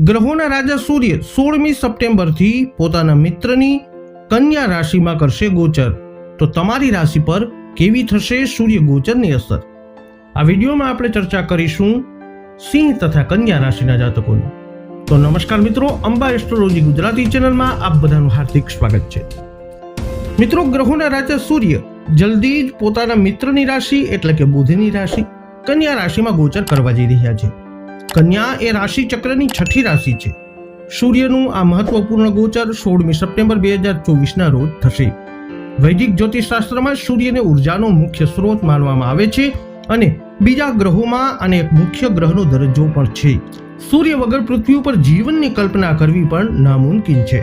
ગ્રહોના રાજા સૂર્ય સોળમી સપ્ટેમ્બરથી પોતાના મિત્રની કન્યા રાશિમાં કરશે ગોચર. તો તમારી રાશિ પર કેવી થશે સૂર્ય ગોચરની અસર? આ વિડીયોમાં આપણે ચર્ચા કરીશું સિંહ તથા કન્યા રાશિના જાતકોની. તો નમસ્કાર મિત્રો અંબા એસ્ટ્રોલોજી ગુજરાતી ચેનલમાં આપ બધાનું હાર્દિક સ્વાગત છે. મિત્રો, ગ્રહોના રાજા સૂર્ય જલ્દી જ પોતાના મિત્રની રાશિ એટલે કે બુધની રાશિ કન્યા રાશિમાં ગોચર કરવા જઈ રહ્યા છે. કન્યા એ રાશિ ચક્રની છઠ્ઠી રાશિ છે. સૂર્યનું આ મહત્વપૂર્ણ ગોચર સોળમી સપ્ટેમ્બર બે હજાર ચોવીસના રોજ થશે. વૈદિક જ્યોતિષશાસ્ત્રમાં સૂર્યને ઉર્જાનો મુખ્ય સ્ત્રોત માનવામાં આવે છે અને બીજા ગ્રહોમાં આને એક મુખ્ય ગ્રહનો દરજ્જો પણ છે. સૂર્ય વગર પૃથ્વી ઉપર જીવનની કલ્પના કરવી પણ નામુમકિન છે.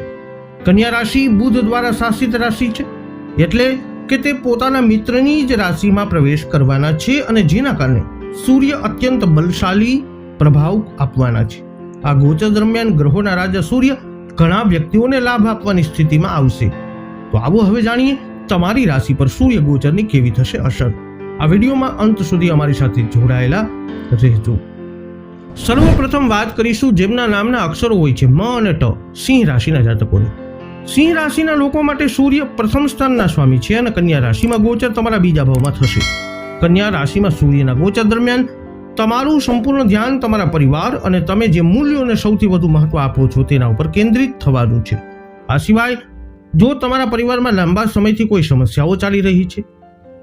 કન્યા રાશિ બુધ દ્વારા શાસિત રાશિ છે, એટલે કે તે પોતાના મિત્રની જ રાશિમાં પ્રવેશ કરવાના છે અને જેના કારણે સૂર્ય અત્યંત બલશાલી પ્રભાવ આપવાના છે. આ ગોચર દરમિયાન ગ્રહોના રાજા સૂર્ય ઘણા વ્યક્તિઓને લાભ આપવાની સ્થિતિમાં આવશે. તો આવો હવે જાણીએ તમારી રાશિ પર સૂર્ય ગોચરની કેવી થશે અસર. આ વિડીયોમાં અંત સુધી અમારી સાથે જોડાયેલા રહેજો. સર્વપ્રથમ વાત કરીશું જેમના નામના અક્ષરો હોય છે મ અને ટ, સિંહ રાશિના જાતકોની. સિંહ રાશિના લોકો માટે સૂર્ય પ્રથમ સ્થાનના સ્વામી છે અને કન્યા રાશિમાં ગોચર તમારા બીજા ભાવમાં થશે. કન્યા રાશિમાં સૂર્યના ગોચર દરમિયાન તમારું સંપૂર્ણ ધ્યાન તમારા પરિવાર અને તમે જે મૂલ્યોને સૌથી વધુ મહત્વ આપો છો તેના ઉપર કેન્દ્રિત થવાનું છે. આ સિવાય, જો તમારા પરિવારમાં લાંબા સમયથી કોઈ સમસ્યાઓ ચાલી રહી છે,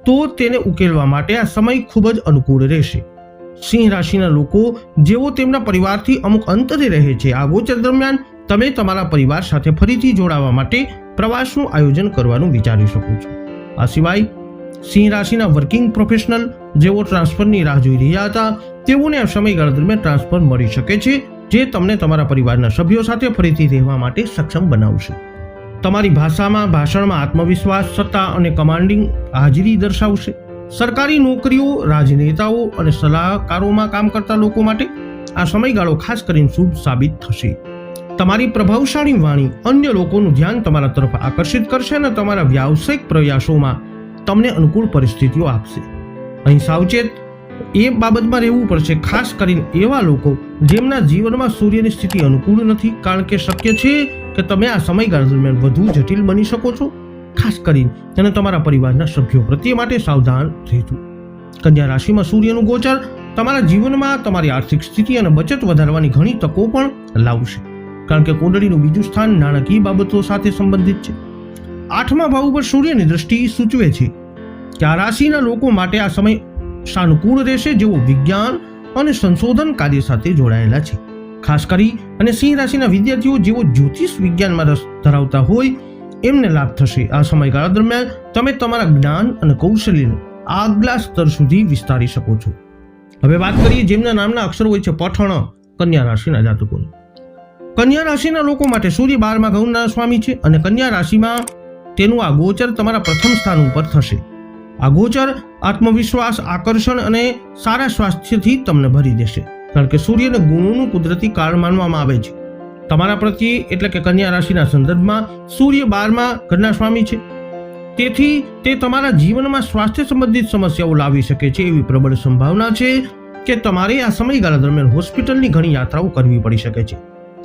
તો તેને ઉકેલવા માટે આ સમય ખૂબ જ અનુકૂળ રહેશે. સિંહ રાશિના લોકો, જેઓ તેમના પરિવારથી અમુક અંતરે રહે છે, આ ગોચર દરમિયાન તમે તમારા પરિવાર સાથે ફરીથી જોડાવા માટે પ્રવાસનું આયોજન કરવાનું વિચારી શકો છો. આ સિવાય સિંહ રાશિના વર્કિંગ પ્રોફેશનલ જેઓ ટ્રાન્સફરની રાહ જોઈ રહ્યા હતા, તેઓને આ સમયગાળા દરમિયાન ટ્રાન્સફર મળી શકે છે, જે તમને તમારા પરિવારના સભ્યો સાથે ફરીથી રહેવા માટે સક્ષમ બનાવશે. તમારી ભાષામાં, ભાષણમાં આત્મવિશ્વાસ, સત્તા અને કમાન્ડિંગ હાજરી દર્શાવશે. સરકારી નોકરીઓ, રાજનેતાઓ અને સલાહકારોમાં કામ કરતા લોકો માટે આ સમયગાળો ખાસ કરીને શુભ સાબિત થશે. તમારી પ્રભાવશાળી વાણી અન્ય લોકોનું ધ્યાન તમારા તરફ આકર્ષિત કરશે અને તમારા વ્યાવસાયિક પ્રયાસોમાં તમને અનુકૂળ પરિસ્થિતિઓ આપશે. અહીં સાવચેત, એ બાબતમાં રહેવું પડશે, ખાસ કરીને એવા લોકો જેમના જીવનમાં સૂર્યની સ્થિતિ અનુકૂળ નથી, કારણ કે શક્ય છે કે તમે આ સમયગાળા દરમિયાન વધુ જટિલ બની શકો છો. ખાસ કરીને અને તમારા પરિવારના સભ્યો પ્રત્યે માટે સાવધાન રહેજો. કન્યા રાશિમાં સૂર્યનું ગોચર તમારા જીવનમાં તમારી આર્થિક સ્થિતિ અને બચત વધારવાની ઘણી તકો પણ લાવશે. કારણ કે કુંડળીનું બીજું સ્થાન નાણાકીય બાબતો સાથે સંબંધિત છે. આઠમા ભાવ ઉપર સૂર્યની દ્રષ્ટિ સૂચવે છે કે આ રાશિના લોકો માટે આ સમય સાનુકૂળ રહેશે, જેઓ વિજ્ઞાન અને સંશોધન કાર્ય સાથે જોડાયેલા છે. ખાસ કરી અને સિંહ રાશિના વિદ્યાર્થીઓ, જેઓ જ્યોતિષ વિજ્ઞાનમાં રસ ધરાવતા હોય, એમને લાભ થશે. આ સમયગાળા દરમિયાન તમે તમારા જ્ઞાન અને કૌશલ્યને આગલા સ્તર સુધી વિસ્તારી શકો છો. હવે વાત કરીએ જેમના નામના અક્ષરો હોય છે, પઠણ, કન્યા રાશિના જાતકોની. કન્યા રાશિના લોકો માટે સૂર્ય બારમા ગૌણના સ્વામી છે અને કન્યા રાશિમાં તેનું આ ગોચર તમારા પ્રથમ સ્થાન ઉપર થશે. આ ગોચર આત્મવિશ્વાસ, આકર્ષણ અને સારા સ્વાસ્થ્યથી તમને ભરી દેશે. કારણ કે સૂર્યને ગુણોનું કુદરતી કારણ માનવામાં આવે છે. તમારા પ્રત્યે એટલે કે કન્યા રાશિના સંદર્ભમાં સૂર્ય બારમા ઘરના સ્વામી છે. તેથી તે તમારા જીવનમાં સ્વાસ્થ્ય સંબંધિત સમસ્યાઓ લાવી શકે છે એવી પ્રબળ સંભાવના છે કે તમારે આ સમયગાળા દરમિયાન હોસ્પિટલની ઘણી યાત્રાઓ કરવી પડી શકે છે.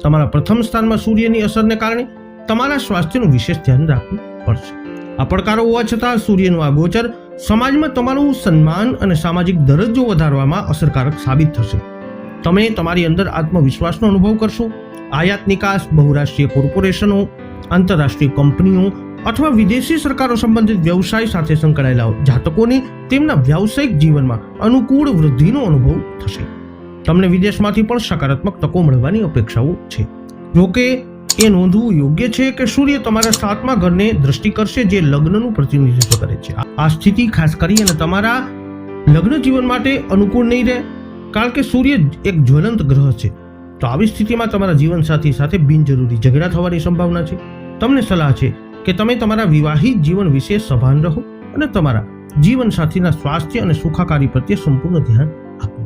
તમારા પ્રથમ સ્થાનમાં સૂર્યની અસરને કારણે તમારા સ્વાસ્થ્યનું વિશેષ ધ્યાન રાખવું પડશે. આ પડકારો હોવા છતાં સૂર્યનું આ ગોચર સમાજમાં તમારું સન્માન અને સામાજિક દરજ્જો વધારવામાં અસરકારક સાબિત થશે. તમે તમારી અંદર આત્મવિશ્વાસનો અનુભવ કરશો. આયાત નિકાસ બહુરાષ્ટ્રીય કોર્પોરેશનો, આંતરરાષ્ટ્રીય કંપનીઓ અથવા વિદેશી સરકારો સંબંધિત વ્યવસાય સાથે સંકળાયેલા જાતકોને તેમના વ્યાવસાયિક જીવનમાં અનુકૂળ વૃદ્ધિનો અનુભવ થશે. તમને વિદેશમાંથી પણ સકારાત્મક તકો મળવાની અપેક્ષાઓ છે. જોકે એ નોંધવું યોગ્ય છે કે સૂર્ય તમારા સાતમા ઘરને દ્રષ્ટિ કરશે જે લગ્નનું પ્રતિનિધિત્વ કરે છે. આ સ્થિતિ ખાસ કરી અને તમારા લગ્ન જીવન માટે અનુકૂળ નહીં રહે, કારણ કે સૂર્ય એક જ્વલંત ગ્રહ છે. તો આવી સ્થિતિમાં તમારા જીવનસાથી સાથે બિનજરૂરી ઝઘડા થવાની સંભાવના છે. તમને સલાહ છે કે તમે તમારા વિવાહિત જીવન વિશે સભાન રહો અને તમારા જીવનસાથીના સ્વાસ્થ્ય અને સુખાકારી પ્રત્યે સંપૂર્ણ ધ્યાન આપો.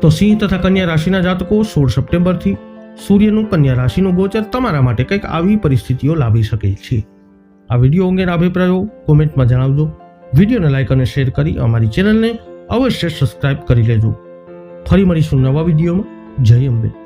તો સિંહ તથા કન્યા રાશિના જાતકો સોળ સપ્ટેમ્બરથી સૂર્યનું કન્યા રાશિનું ગોચર તમારા માટે કંઈક આવી પરિસ્થિતિઓ લાવી શકે છે. આ વીડિયો અંગેના અભિપ્રાયો કોમેન્ટમાં જણાવજો. વિડીયોને લાઈક અને શેર કરી અમારી ચેનલને અવશ્ય સબસ્ક્રાઇબ કરી લેજો. ફરી મળીશું નવા વિડીયોમાં. જય અંબે.